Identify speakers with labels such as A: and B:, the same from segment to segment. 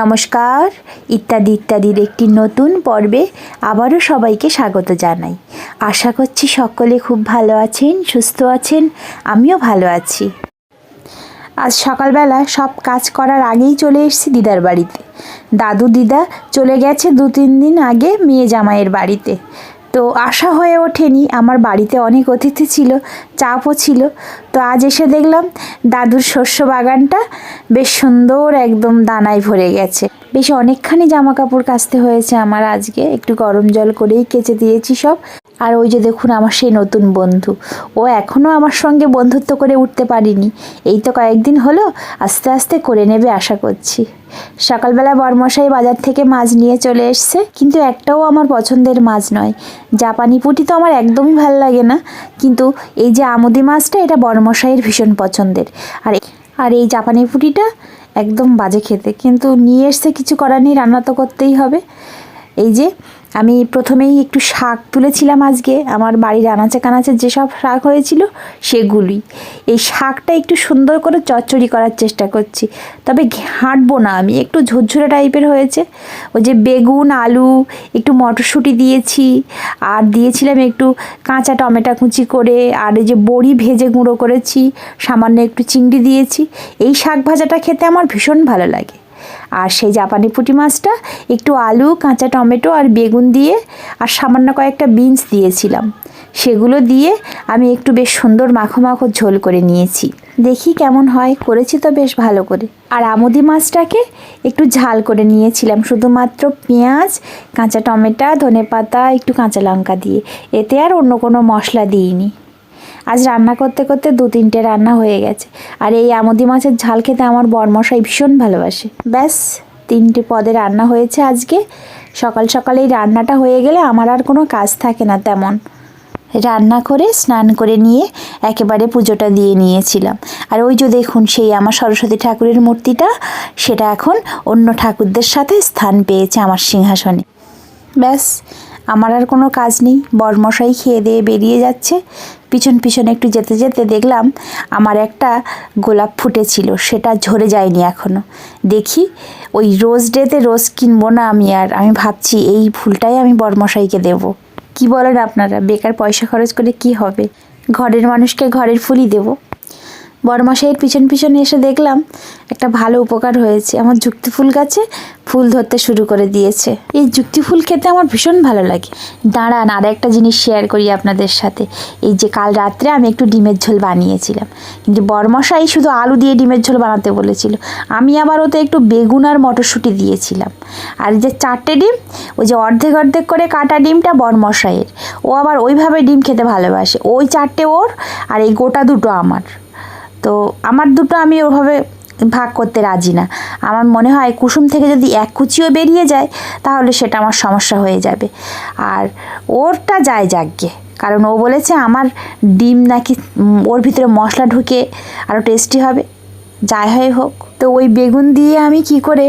A: নমস্কার। ইত্যাদি, ইত্যাদির একটি নতুন পর্বে আবারও সবাইকে স্বাগত জানাই। আশা করছি সকলে খুব ভালো আছেন, সুস্থ আছেন, আমিও ভালো আছি। আজ সকালবেলা সব কাজ করার আগেই চলে এসেছি দিদার বাড়িতে। দাদু, দিদা চলে গেছে দু তিন দিন আগে মেয়ে জামাইয়ের বাড়িতে। তো আশা হয়ে ওঠেনি। আমার বাড়িতে অনেক অতিথি ছিল, চাপও ছিল। তো আজ এসে দেখলাম দাদুর শস্য বাগানটা বেশ সুন্দর একদম দানায় ভরে গেছে। বেশ অনেকখানি জামা কাপড় কাচতে হয়েছে আমার আজকে। একটু গরম জল করেই কেচে দিয়েছি সব। আর ওই যে দেখুন আমার সেই নতুন বন্ধু। ও এখনও আমার সঙ্গে বন্ধুত্ব করে উঠতে পারিনি। এই তো কয়েকদিন হলো, আস্তে আস্তে করে নেবে আশা করছি। সকালবেলা বরমশাই বাজার থেকে মাছ নিয়ে চলে এসছে, কিন্তু একটাও আমার পছন্দের মাছ নয়। জাপানি পুঁটি তো আমার একদমই ভালো লাগে না, কিন্তু এই যে আমুদি মাছটা, এটা বরমশাইয়ের ভীষণ পছন্দের। আর আর এই জাপানি পুঁটিটা একদম বাজে খেতে, কিন্তু নিয়ে এসছে কিছু করার নেই, রান্না তো করতেই হবে। এই যে আমি প্রথমেই একটু শাক তুলেছিলাম আজকে, আমার বাড়ির আনাচে কানাচে যেসব শাক হয়েছিল সেগুলোই এই শাকটা একটু সুন্দর করে চচ্চড়ি করার চেষ্টা করছি। তবে ঘাঁটবো না আমি, একটু ঝুরঝুরে টাইপের হয়েছে। ওই যে বেগুন, আলু, একটু মটরশুঁটি দিয়েছি, আর দিয়েছিলাম একটু কাঁচা টমেটো কুচি করে, আর এই যে বড়ি ভেজে গুঁড়ো করেছি, সামান্য একটু চিংড়ি দিয়েছি। এই শাক ভাজাটা খেতে আমার ভীষণ ভালো লাগে। আর সেই জাপানি পুঁটি মাছটা একটু আলু, কাঁচা টমেটো আর বেগুন দিয়ে আর সামান্য কয়েকটা বিনস দিয়েছিলাম। সেগুলো দিয়ে আমি একটু বেশ সুন্দর মাখো মাখো ঝোল করে নিয়েছি। দেখি কেমন হয়, করেছি তো বেশ ভালো করে। আর আমুদি মাছটাকে একটু ঝাল করে নিয়েছিলাম, শুধুমাত্র পেঁয়াজ, কাঁচা টমেটো ধনে পাতা একটু কাঁচা লঙ্কা দিয়ে। এতে আর অন্য কোনো মশলা দিইনি। আজ রান্না করতে করতে দু তিনটে রান্না হয়ে গেছে। আর এই আমদি মাছের ঝাল খেতে আমার বরমশাই ভীষণ ভালোবাসে। ব্যাস, তিনটে পদে রান্না হয়েছে আজকে। সকাল সকাল এই রান্নাটা হয়ে গেলে আমার আর কোনো কাজ থাকে না তেমন। রান্না করে, স্নান করে নিয়ে একেবারে পুজোটা দিয়ে নিয়েছিলাম। আর ওই যে দেখুন, সেই আমার সরস্বতী ঠাকুরের মূর্তিটা, সেটা এখন অন্য ঠাকুরদের সাথে স্থান পেয়েছে আমার সিংহাসনে। ব্যাস আমার আর কোনো কাজ নেই। বরমশাই খেয়ে দিয়ে বেরিয়ে যাচ্ছে। পিছন পিছন একটু যেতে যেতে দেখলাম আমার একটা গোলাপ ফুটেছিল, সেটা ঝরে যায়নি এখনও দেখি, ওই রোজ ডেতে রোজ কিনবো না আমি আর। আমি ভাবছি এই ফুলটাই আমি বরমশাইকে দেবো। কি বলেন আপনারা? বেকার পয়সা খরচ করে কি হবে? ঘরের মানুষকে ঘরের ফুলই দেবো। বড়মশাইয়ের পিছন পিছনে এসে দেখলাম একটা ভালো উপকার হয়েছে। আমার যুক্তি ফুল গাছে ফুল ধরতে শুরু করে দিয়েছে। এই যুক্তি ফুল খেতে আমার ভীষণ ভালো লাগে। দাঁড়ান, আর একটা জিনিস শেয়ার করি আপনাদের সাথে। এই যে কাল রাত্রে আমি একটু ডিমের ঝোল বানিয়েছিলাম। কিন্তু বড়মশাই শুধু আলু দিয়ে ডিমের ঝোল বানাতে বলেছিল। আমি আবার ওতে একটু বেগুন আর মটরশুঁটি দিয়েছিলাম। আর যে চারটে ডিম, ওই যে অর্ধেক অর্ধেক করে কাটা ডিমটা বড়মশাইয়ের। ও আবার ওইভাবে ডিম খেতে ভালোবাসে। ওই চারটে ওর আর এই গোটা দুটো আমার। তো আমার দুটো আমি ওভাবে ভাগ করতে রাজি না। আমার মনে হয় কুসুম থেকে যদি এক কুচিও বেরিয়ে যায়, তাহলে সেটা আমার সমস্যা হয়ে যাবে। আর ওরটা যায় যাকগে। কারণ ও বলেছে আমার ডিম নাকি ওর ভিতরে মশলা ঢুকে আরও টেস্টি হবে। যাই হয় হোক, তো ওই বেগুন দিয়ে আমি কি করে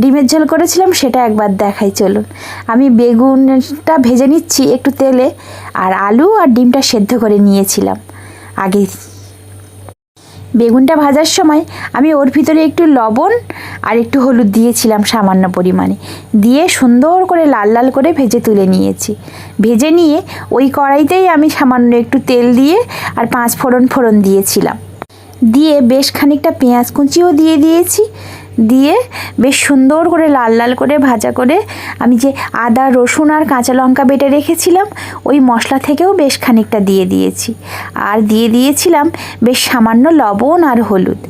A: ডিমের ঝোল করেছিলাম সেটা একবার দেখাই, চলুন। আমি বেগুনটা ভেজে নিচ্ছি একটু তেলে, আর আলু আর ডিমটা সেদ্ধ করে নিয়েছিলাম। আগে বেগুনটা ভাজার সময় আমি ওর ভিতরে একটু লবণ আর একটু হলুদ দিয়েছিলাম সামান্য পরিমাণে। দিয়ে সুন্দর করে লাল লাল করে ভেজে তুলে নিয়েছি। ভেজে নিয়ে ওই কড়াইতেই আমি সামান্য একটু তেল দিয়ে আর পাঁচ ফোড়ন ফোড়ন দিয়েছিলাম। দিয়ে বেশ খানিকটা পেঁয়াজ কুচিও দিয়ে দিয়েছি। দিয়ে বেশ সুন্দর করে লাল লাল করে ভাজা করে আমি যে আদা, রসুন আর কাঁচা লঙ্কা বেটে রেখেছিলাম, ওই মশলা থেকেও বেশ খানিকটা দিয়ে দিয়েছি। আর দিয়ে দিয়েছিলাম বেশ সামান্য লবণ আর হলুদ।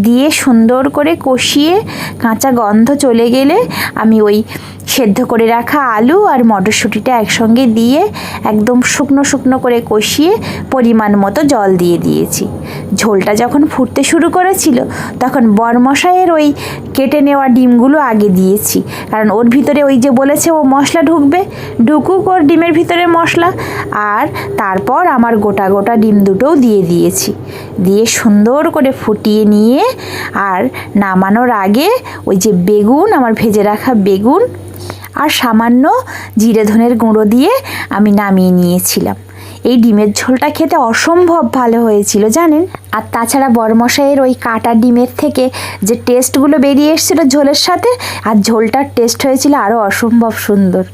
A: দিয়ে সুন্দর করে কষিয়ে কাঁচা গন্ধ চলে গেলে আমি ওই সেদ্ধ করে রাখা আলু আর মটরশুঁটিটা একসঙ্গে দিয়ে একদম শুকনো শুকনো করে কষিয়ে পরিমাণ মতো জল দিয়ে দিয়েছি। ঝোলটা যখন ফুটতে শুরু করেছিল, তখন বরমশাইয়ের ওই কেটে নেওয়া ডিমগুলো আগে দিয়েছি। কারণ ওর ভিতরে ওই যে বলেছে, ও মশলা ঢুকবে, ঢুকুক ওর ডিমের ভিতরে মশলা। আর তারপর আমার গোটা গোটা ডিম দুটোও দিয়ে দিয়েছি। দিয়ে সুন্দর করে ফুটিয়ে নিয়ে আর নামানোর আগে ওই যে বেগুন, আমার ভেজে রাখা বেগুন আর সামান্য জিরে ধনের গুঁড়ো দিয়ে আমি নামিয়ে নিয়েছিলাম। এই ডিমের ঝোলটা খেতে অসম্ভব ভালো হয়েছিল, জানেন? আর তাছাড়া বরমশাইয়ের ওই কাটা ডিমের থেকে যে টেস্টগুলো বেরিয়ে এসেছিল ঝোলের সাথে, আর ঝোলটার টেস্ট হয়েছিল আরও অসম্ভব সুন্দর।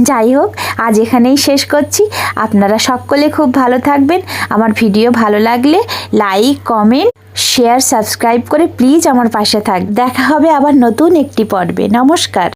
A: যাই হোক, আজ এখানেই শেষ করছি। আপনারা সকলে খুব ভালো থাকবেন। আমার ভিডিও ভালো লাগলে লাইক, কমেন্ট, শেয়ার, সাবস্ক্রাইব করে প্লিজ আমার পাশে থাক। দেখা হবে আবার নতুন একটি পর্বে। নমস্কার।